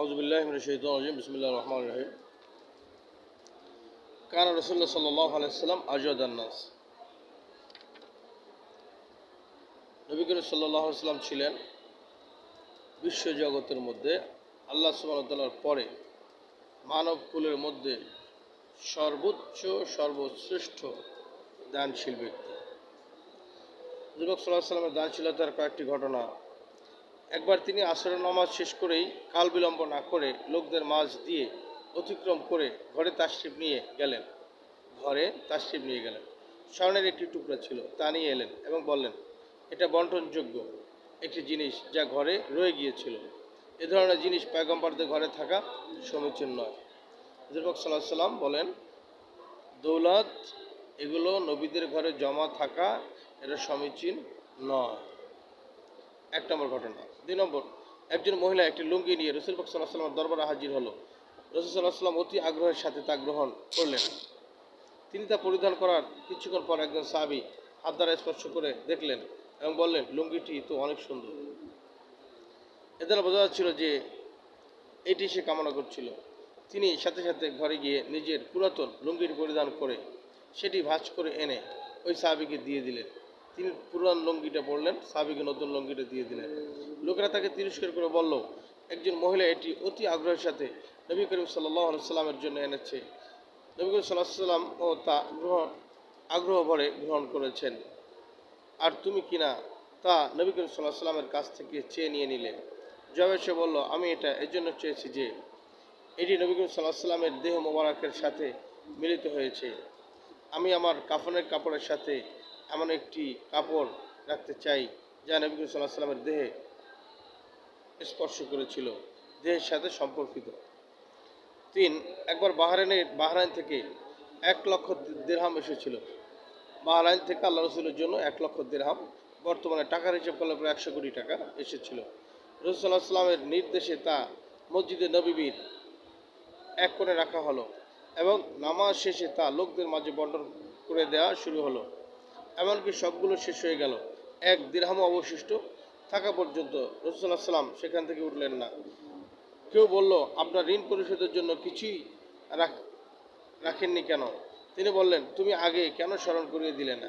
আউজবিল্লাহ রাজিম বিসমুল্লাহ রহমান রহিম কানা রসুল্লাহ সাল্লাহ আলাইসাল্লাম আজাদান্নাস নবী করিম সাল্লাহ সাল্লাম ছিলেন বিশ্ব জগতের মধ্যে। আল্লাহ সুবাহতাল্লার পরে মানব কুলের মধ্যে সর্বোচ্চ, সর্বশ্রেষ্ঠ দানশীল ব্যক্তি। যুবক সাল্লাহ সাল্লামের দানশীলতার কয়েকটি ঘটনা একবার তিনি আসরের নামাজ শেষ করেই কাল বিলম্ব না করে লোকদের মাঝ দিয়ে অতিক্রম করে ঘরে তাশরিফ নিয়ে গেলেন। ঘরে তাশরিফ নিয়ে গেলেন। স্বর্ণের একটি টুকরা ছিল, তা নিয়ে এলেন এবং বললেন, এটা বন্টনযোগ্য একটি জিনিস যা ঘরে রয়ে গিয়েছিল। এ ধরনের জিনিস পয়গম্বরদের ঘরে থাকা সমীচীন নয়। হজরত সাল্লাহ সাল্লাম বলেন, দৌলত এগুলো নবীদের ঘরে জমা থাকা, এটা সমীচীন নয়। এক নম্বর ঘটনা। দুই নম্বর, একজন মহিলা একটি লুঙ্গি নিয়ে রসুল পাক সাল্লাহ সাল্লামের দরবারে হাজির হলো। রসুল সাল্লাহ সাল্লাম অতি আগ্রহের সাথে তা গ্রহণ করলেন। তিনি তা পরিধান করার কিছুক্ষণ পর একজন সাবি হাত দ্বারা স্পর্শ করে দেখলেন এবং বললেন, লুঙ্গিটি তো অনেক সুন্দর। এ দ্বারা বোঝা যাচ্ছিল যে এটি সে কামনা করছিল। তিনি সাথে সাথে ঘরে গিয়ে নিজের পুরাতন লুঙ্গিটি পরিধান করে সেটি ভাঁজ করে এনে ওই সাহাবিকে দিয়ে দিলেন। তিনি পুরান লুঙ্গিটা পরলেন সাহাবিকে নতুন লুঙ্গিটা দিয়ে দিলেন। লোকেরা তাকে তিরস্কার করে বলল, একজন মহিলা এটি অতি আগ্রহের সাথে নবী করিম সাল্লাহ সাল্লামের জন্য এনেছে। নবী করিম সাল্লাহ সাল্লাম ও তা গ্রহণ, আগ্রহ ভরে গ্রহণ করেছেন। আর তুমি কিনা তা নবী করিম সাল্লাহ সাল্লামের কাছ থেকে চেয়ে নিয়ে নিলে জবে সে বলল, আমি এটা এর জন্য চেয়েছি যে, এটি নবী করিম সাল্লাহ সাল্লামের দেহ মোবারকের সাথে মিলিত হয়েছে। আমি আমার কাফনের কাপড়ের সাথে এমন একটি কাপড় রাখতে চাই যা নবী সাল্লাহ সাল্লামের দেহে স্পর্শ করেছিল, দেহের সাথে সম্পর্কিত। তিন, একবার বাহরাইনের বাহরাইন থেকে এক লক্ষ দেড়হাম এসেছিল। বাহরাইন থেকে আল্লাহ রসুলের জন্য এক লক্ষ দেড়হাম, বর্তমানে টাকার হিসেব করলে প্রায় একশো কোটি টাকা এসেছিল। রসুল্লাহ সাল্লামের নির্দেশে তা মসজিদে নবীবীর এক কোণে রাখা হলো এবং নামাজ শেষে তা লোকদের মাঝে বন্টন করে দেওয়া শুরু হলো। এমনকি সবগুলো শেষ হয়ে গেল। এক দীর্হাম অবশিষ্ট থাকা পর্যন্ত রসুল্লাহ সাল্লাম সেখান থেকে উঠলেন না। কেউ বলল, আপনার ঋণ পরিশোধের জন্য কিছুই রাখ, রাখেননি কেন? তিনি বললেন, তুমি আগে কেন স্মরণ করিয়ে দিলে না?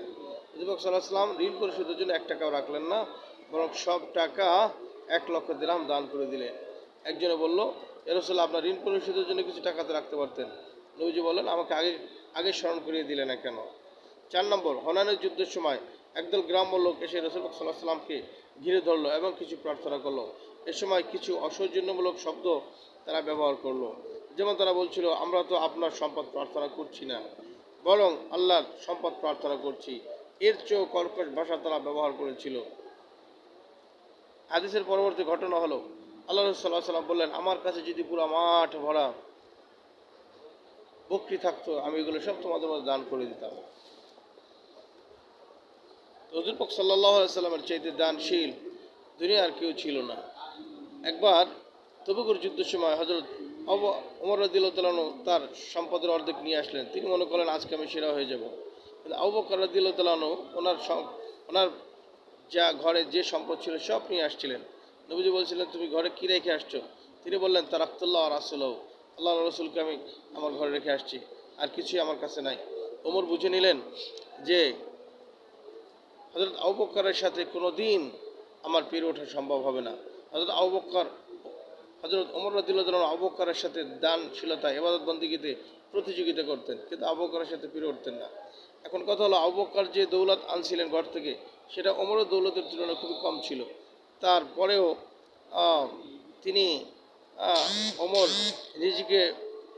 যুবক সাল্লাহ সাল্লাম ঋণ পরিশোধের জন্য এক টাকাও রাখলেন না, বরং সব টাকা এক লক্ষ দিলাম দান করে দিলেন। একজনে বলল এরসল্লাহ আপনার ঋণ পরিশোধের জন্য কিছু টাকাতে রাখতে পারতেন। নবীজি বললেন, আমাকে আগে আগে স্মরণ করিয়ে দিলে না কেন? চার নম্বর, হনানের যুদ্ধের সময় একদল গ্রাম্য লোক এসে রসুল সাল্লাহ সাল্লামকে ঘিরে ধরলো এবং কিছু প্রার্থনা করল। এ সময় কিছু অসৌজন্যমূলক শব্দ তারা ব্যবহার করল। যেমন তারা বলছিল, আমরা তো আপনার সম্পদ প্রার্থনা করছি না, বরং আল্লাহর সম্পদ প্রার্থনা করছি। এর চেয়েও কর্কশ ভাষা তারা ব্যবহার করেছিল। হাদিসের পরবর্তী ঘটনা হলো, আল্লাহ সাল্লাহ সাল্লাম বললেন, আমার কাছে যদি পুরো মাঠ ভরা বকরি থাকতো, আমি এগুলো সব তোমাদের মধ্যে দান করে দিতাম। হজুরপক সাল্লাহ সাল্লামের চাইতে দানশীল, দুনিয়ার কেউ ছিল না। একবার তবুকুর যুদ্ধের সময় হজরত অব ওমর রদিল্লাহতালু তার সম্পদের অর্ধেক নিয়ে আসলেন। তিনি মনে করলেন, আজকে আমি সেরা হয়ে যাব। কিন্তু আবুবকর রদিল্লাহতালু ওনার ওনার যা ঘরে যে সম্পদ ছিল সব নিয়ে আসছিলেন। নবীজি বলছিলেন, তুমি ঘরে কী রেখে আসছো? তিনি বললেন, তার আখতুল্লাহ আসল আল্লাহ রসুলকে আমি আমার ঘরে রেখে আসছি, আর কিছুই আমার কাছে নাই। ওমর বুঝে নিলেন যে হজরত আউবক্করের সাথে কোনো দিন আমার পেরে ওঠা সম্ভব হবে না। হজরত আউবক্কর হজরত অমর রদুল্লাহ আবক্করের সাথে দানশীলতা এবাদত বন্দিগিতে প্রতিযোগিতা করতেন, কিন্তু আবক্করের সাথে পেরে উঠতেন না। এখন কথা হলো আবক্কর যে দৌলত আনছিলেন ঘর থেকে, সেটা অমর দৌলতের তুলনায় খুবই কম ছিল। তারপরেও তিনি অমর নিজেকে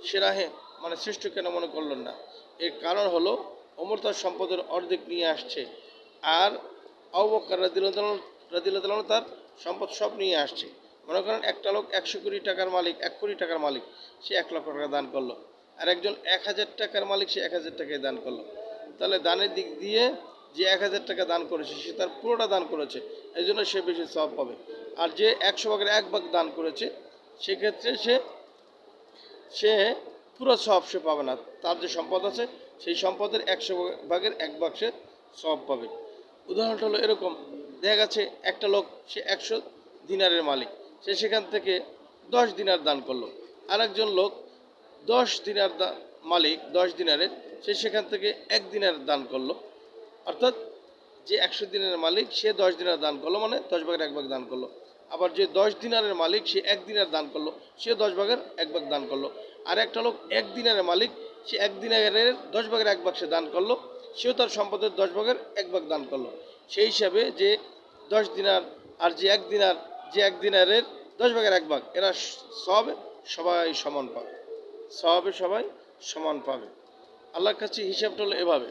সেরাহে মানে শ্রেষ্ঠ কেন মনে করলেন না। এর কারণ হলো অমর তার সম্পদের অর্ধেক নিয়ে আসছে। আর রাদিল্লাহ রাদিল্লাহ তার সম্পদ সব নিয়ে আসছে। মনে করেন একটা লোক একশো কোটি টাকার মালিক, এক কোটি টাকার মালিক, সে এক লক্ষ টাকা দান করল। আর একজন এক হাজার টাকার মালিক, সে এক হাজার টাকায় দান করল। তাহলে দানের দিক দিয়ে যে এক হাজার টাকা দান করেছে, সে তার পুরোটা দান করেছে, এই জন্য সে বেশি সব পাবে। আর যে একশো ভাগের এক ভাগ দান করেছে, সেক্ষেত্রে সে সে পুরো সব সে পাবে না। তার যে সম্পদ আছে, সেই সম্পদের একশো ভাগের এক ভাগ সে সব পাবে। উদাহরণটা হলো এরকম। দেখা গেছে একটা লোক, সে একশো দিনারের মালিক। সে সেখান থেকে দশ দিনার দান করল। আরেকজন লোক দশ দিনার মালিক, দশ দিনারের, সে সেখান থেকে এক দিনার দান করল। অর্থাৎ যে একশো দিনের মালিক, সে দশ দিনার দান করল মানে দশ ভাগের এক ভাগ দান করল। আবার যে দশ দিনারের মালিক, সে এক দিনের দান করল, সে দশ ভাগের এক ভাগ দান করল। আর একটা লোক এক দিনারের মালিক, সে এক দিনারের দশ ভাগের এক ভাগ সে দান করল। সেও তার সম্পদের দশ ভাগের এক ভাগ দান করল। সেই হিসাবে যে দশ দিনার আর যে এক দিনার, যে এক দিনারের দশ ভাগের এক ভাগ, এরা সব সবাই সমান পাবে। সবে সবাই সমান পাবে। আল্লাহর কাছে হিসাবটা হলো এভাবে।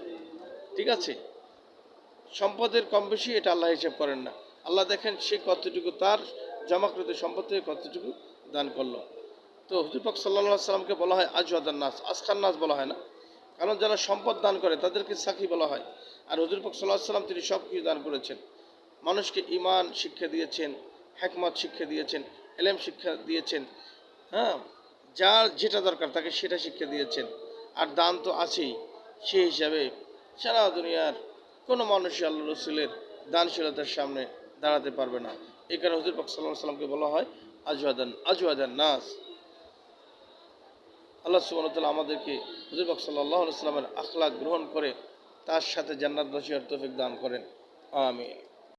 ঠিক আছে? সম্পদের কম বেশি, এটা আল্লাহ হিসাব করেন না। আল্লাহ দেখেন সে কতটুকু তার জমাকৃত সম্পদ থেকে কতটুকু দান করল। তো হুজুর পাক সাল্লাহ সাল্লামকে বলা হয় আজওয়াদার নাস আসখান নাস বলা হয় না। কারণ যারা সম্পদ দান করে, তাদেরকে সাক্ষী বলা হয়। আর হজুর পাক সাল্লাহ সাল্লাম তিনি সব কিছু দান করেছেন। মানুষকে ইমান শিক্ষা দিয়েছেন হ্যাকমত শিক্ষা দিয়েছেন, এলেম শিক্ষা দিয়েছেন হ্যাঁ? যার যেটা দরকার, তাকে সেটা শিক্ষা দিয়েছেন। আর দান তো আছেই, সেই হিসাবে সারা দুনিয়ার কোনো মানুষই আল্লাহ রসুলের দানশীলতার সামনে দাঁড়াতে পারবে না। এই কারণে হুজুর পাক সাল্লাহ সাল্লামকে বলা হয়, আজওয়াদান আজওয়াদান নাস। আল্লাহ সুবহানাহু আমাদেরকে হুজুরবাক সাল্লাহ সাল্লামের আখলাক গ্রহণ করে তার সাথে জান্নাত বসিয়ার তফিক দান করেন। আমিন।